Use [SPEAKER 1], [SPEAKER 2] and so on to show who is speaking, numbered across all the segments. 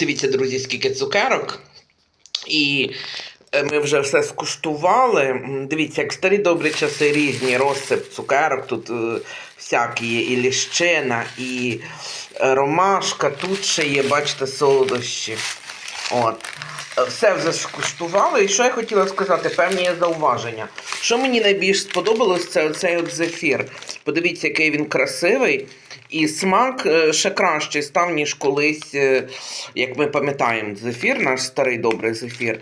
[SPEAKER 1] Дивіться, друзі, скільки цукерок. І е, ми вже все скуштували. Дивіться, як старі добрі часи різні розсип цукерок. Тут е, всякі є і ліщина, і ромашка. Тут ще є, бачите, солодощі. От. Все вже скуштували. І що я хотіла сказати, певні зауваження. Що мені найбільш сподобалось, це оцей от зефір. Подивіться, який він красивий. І смак е, ще кращий став, ніж колись, е, як ми пам'ятаємо, зефір, наш старий добрий зефір.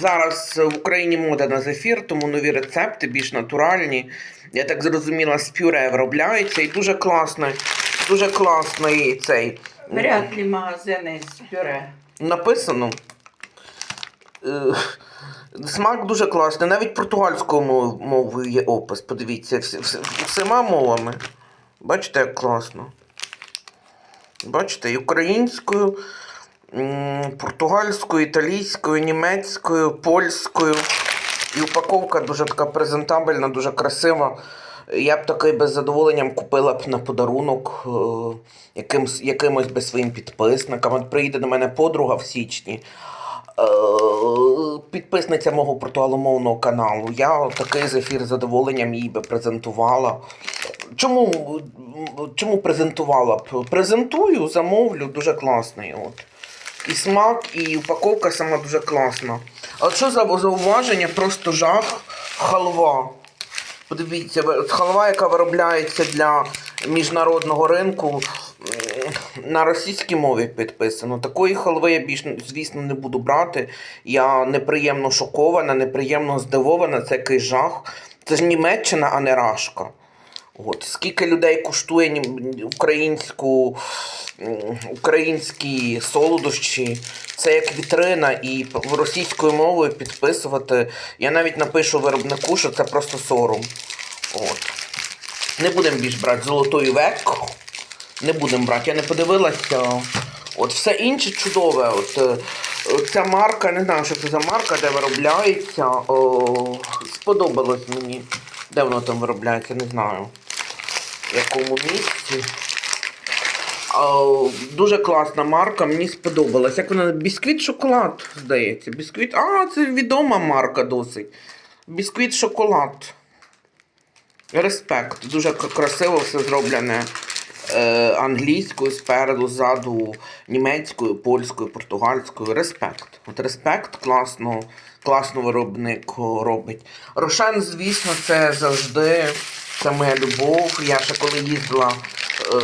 [SPEAKER 1] Зараз в Україні мода на зефір, тому нові рецепти більш натуральні. Я так зрозуміла, з пюре виробляється і дуже класний, дуже класний цей.
[SPEAKER 2] Вряд ли магазини з пюре.
[SPEAKER 1] Написано. Е, Смак дуже класний. Навіть португальською мовою є опис. Подивіться, всі- всі- всіма мовами. Бачите, як класно. Бачите, і українською, португальською, італійською, німецькою, польською. І упаковка дуже така презентабельна, дуже красива. Я б такий без задоволенням купила б на подарунок е, якимсь, якимось би своїм підписникам. От приїде до мене подруга в січні. е, Підписниця мого португаломовного каналу. Я такий зефір з задоволенням їй би презентувала. Чому, чому презентувала б? Презентую, замовлю, дуже класний. От. І смак, і упаковка сама дуже класна. А що за зауваження? Просто жах халва. Подивіться, халва, яка виробляється для міжнародного ринку, на російській мові підписано. Такої халви я більш, звісно, не буду брати. Я неприємно шокована, неприємно здивована. Це який жах. Це ж Німеччина, а не Рашка. От. Скільки людей коштує українську, українські солодощі, це як вітрина, і російською мовою підписувати. Я навіть напишу виробнику, що це просто сором. От. Не будемо більш брати золотою век. Не будемо брати. Я не подивилася. От все інше чудове. От е, ця марка, не знаю, що це за марка, де виробляється. О, сподобалось мені. Де воно там виробляється, не знаю. Якому місці. Дуже класна марка, мені сподобалась. Як вона? Бісквіт шоколад, здається. Бісквіт. А, це відома марка досить. Бісквіт шоколад. Респект. Дуже красиво все зроблене е, англійською спереду, ззаду, німецькою, польською, португальською. Респект. От респект класно, класно виробник робить. Рошен, звісно, це завжди це моя любов. Я ще коли їздила е,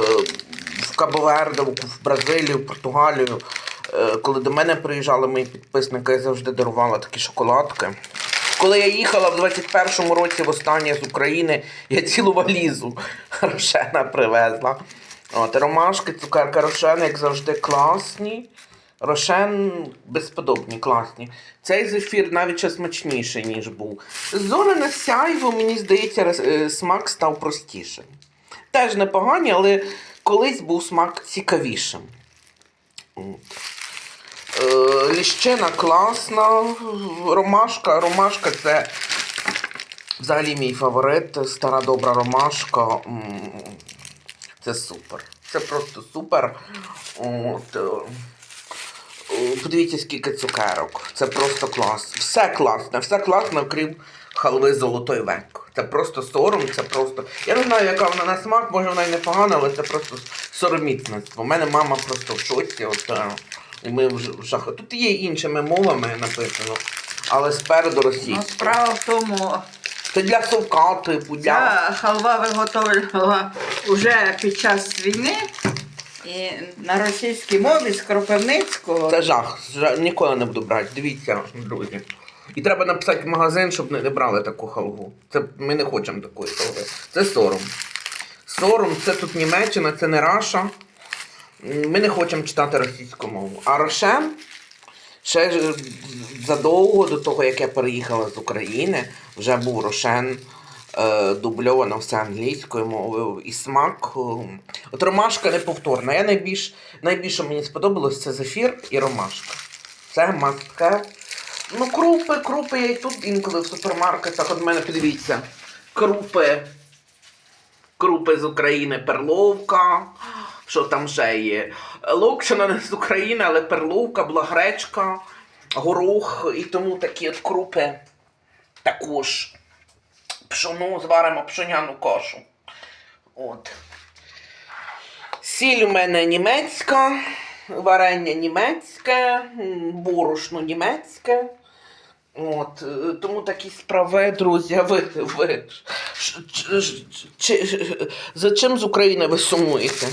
[SPEAKER 1] в Кабоверде, в в Бразилію, в Португалію. е, Коли до мене приїжджали мої підписники, я завжди дарувала такі шоколадки. Коли я їхала в 21-му році востаннє з України, я цілу валізу Рошена привезла. От, ромашки, цукерка Рошен, як завжди, класні. Рошен безподобні, класні. Цей зефір навіть ще смачніший, ніж був. Зоряне сяйво, мені здається, е, смак став простішим. Теж непогані, але колись був смак цікавішим. Е, Ліщина класна, ромашка. Ромашка це взагалі мій фаворит. Стара добра ромашка. Це супер. Це просто супер. От, е, подивіться, скільки цукерок. Це просто клас. Все класне, все класно, крім халви золотой век. Це просто сором, це просто. Я не знаю, яка вона на смак, може вона й непогана, але це просто соромітництво. У мене мама просто в шоці. От, е, і ми в жаху. Тут є іншими мовами написано, але спереду
[SPEAKER 2] Ну, справа в тому,
[SPEAKER 1] Це для совка, типу, для.
[SPEAKER 2] ця халва виготовлювала вже під час війни. І на російській мові з Кропивницького.
[SPEAKER 1] Це жах. Жах. Ніколи не буду брати. Дивіться, друзі. І треба написати в магазин, щоб не, не брали таку халву. Це ми не хочемо такої халви. Це сором. Сором, це тут Німеччина, це не Раша. Ми не хочемо читати російську мову. А Рошен ще задовго до того, як я переїхала з України, вже був Рошен. Е, дубльовано все англійською мовою і смак. е, От ромашка неповторна. Я найбільш, найбільше мені сподобалось це зефір і ромашка. Це мастке. Ну, крупи, крупи я і тут інколи в супермаркетах. От мене подивіться. Крупи. Крупи з України, перловка, що там ще є. Локшина не з України, але перловка, благречка, горох і тому такі от крупи також. Пшону зваримо пшоняну кашу. От. Сіль у мене німецька, варення німецьке, борошно німецьке. От, е, тому такі справи, друзі, ви, ви ш- ч- ч- чи- за чим з України ви сумуєте?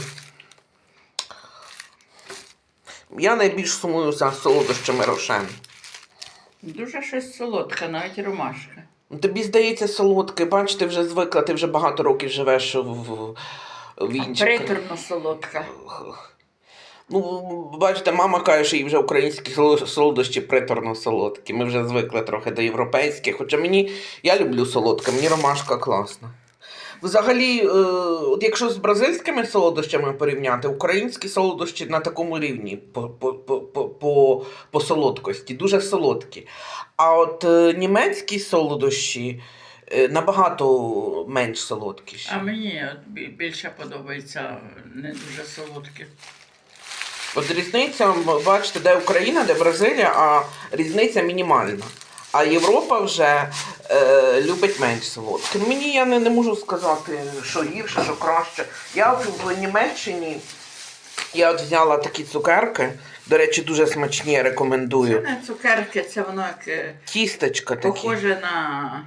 [SPEAKER 1] Я найбільш сумую за солодощами рошен.
[SPEAKER 2] Дуже щось солодке, навіть ромашка.
[SPEAKER 1] Тобі здається солодке, бач, ти вже звикла, ти вже багато років живеш в, в, в інших.
[SPEAKER 2] Приторно солодка.
[SPEAKER 1] Ну, бачите, мама каже, що їй вже українські солодощі приторно солодкі. Ми вже звикли трохи до європейських. Хоча мені я люблю солодке, мені ромашка класна. Взагалі, е, от якщо з бразильськими солодощами порівняти, українські солодощі на такому рівні по, по, по, по, солодкості, дуже солодкі. А от е, німецькі солодощі е, набагато менш солодкіші.
[SPEAKER 2] А мені от бі- більше подобається не дуже солодке.
[SPEAKER 1] От різниця, м, бачите, де Україна, де Бразилія, а різниця мінімальна. А Європа вже е, любить менш солодке. Мені я не, не можу сказати, що гірше, що краще. Я от в Німеччині я от взяла такі цукерки. До речі, дуже смачні, я
[SPEAKER 2] Це
[SPEAKER 1] рекомендую.
[SPEAKER 2] не цукерки, це воно як, е,
[SPEAKER 1] Тістечка такі.
[SPEAKER 2] похоже на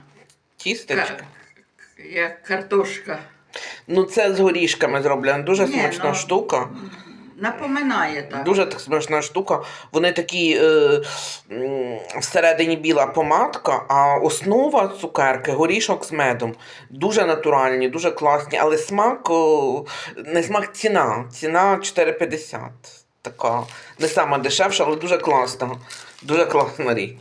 [SPEAKER 1] Тістечка.
[SPEAKER 2] ка- як картошка.
[SPEAKER 1] Ну, це з горішками зроблено. Дуже
[SPEAKER 2] Ні,
[SPEAKER 1] смачна
[SPEAKER 2] ну,
[SPEAKER 1] штука.
[SPEAKER 2] Напоминає так.
[SPEAKER 1] Дуже так смачна штука. Вони такі е, всередині біла помадка, а основа цукерки горішок з медом. Дуже натуральні, дуже класні, але смак о, не смак ціна. Ціна 4,50. Така не сама дешевша, але дуже класна. Дуже класна річ.